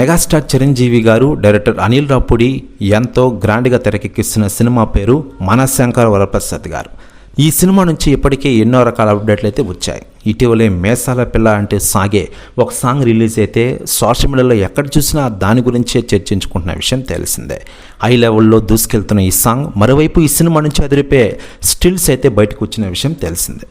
Megastar Chiranjeevi గారు director Anil రాపుడి ఎంతో గ్రాండ్గా తెరకెక్కిస్తున్న సినిమా పేరు మనశంకర్ వరప్రసాద్ గారు. ఈ సినిమా నుంచి ఇప్పటికే ఎన్నో రకాల అప్డేట్లు అయితే వచ్చాయి. ఇటీవలే మేసాల పిల్ల అంటే సాగే ఒక సాంగ్ రిలీజ్ అయితే సోషల్ మీడియాలో ఎక్కడ చూసినా దాని గురించే చర్చించుకుంటున్న విషయం తెలిసిందే. హై లెవెల్లో దూసుకెళ్తున్న ఈ సాంగ్ మరోవైపు ఈ సినిమా నుంచి అదిరిపే స్టిల్స్ అయితే బయటకు వచ్చిన విషయం తెలిసిందే.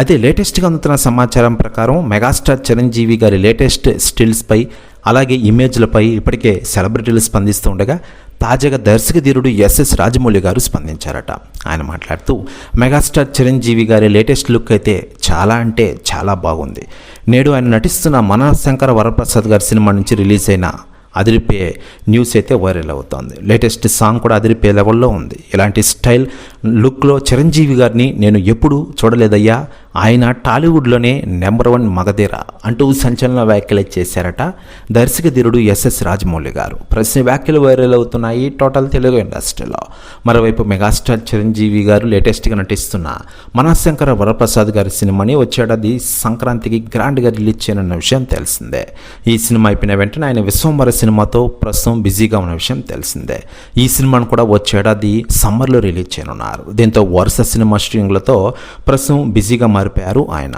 అయితే లేటెస్ట్గా అందుతున్న సమాచారం ప్రకారం మెగాస్టార్ చిరంజీవి గారి లేటెస్ట్ స్టిల్స్పై అలాగే ఇమేజ్లపై ఇప్పటికే సెలబ్రిటీలు స్పందిస్తూ ఉండగా తాజాగా దర్శక ధీరుడు ఎస్ఎస్ రాజమౌళి గారు స్పందించారట. ఆయన మాట్లాడుతూ మెగాస్టార్ చిరంజీవి గారి లేటెస్ట్ లుక్ అయితే చాలా అంటే చాలా బాగుంది. నేడు ఆయన నటిస్తున్న మన శంకర వరప్రసాద్ గారి సినిమా నుంచి రిలీజ్ అయిన అదిరిపే న్యూస్ అయితే వైరల్ అవుతోంది. లేటెస్ట్ సాంగ్ కూడా అదిరిపే లెవెల్లో ఉంది. ఇలాంటి స్టైల్ లుక్లో చిరంజీవి గారిని నేను ఎప్పుడూ చూడలేదయ్యా. ఆయన టాలీవుడ్లోనే నెంబర్ వన్ మగధీర. అంటూ సంచలన వ్యాఖ్యలు చేశారట దర్శక ధీరుడు ఎస్ఎస్ రాజమౌళి గారు. ప్రశ్న వ్యాఖ్యలు వైరల్ అవుతున్నాయి టోటల్ తెలుగు ఇండస్ట్రీలో. మరోవైపు మెగాస్టార్ చిరంజీవి గారు లేటెస్ట్గా నటిస్తున్న మనశంకర వరప్రసాద్ గారి సినిమాని వచ్చేటది సంక్రాంతికి గ్రాండ్గా రిలీజ్ చేయనున్న విషయం తెలిసిందే. ఈ సినిమా అయిపోయిన వెంటనే ఆయన విశ్వంవర సినిమాతో ప్రస్తుతం బిజీగా ఉన్న విషయం తెలిసిందే. ఈ సినిమాను కూడా వచ్చేడాది సమ్మర్లో రిలీజ్ చేయనున్నారు. దీంతో వరుస సినిమా స్ట్రింగ్లతో ప్రస్తుతం బిజీగా మారిపోయారు ఆయన.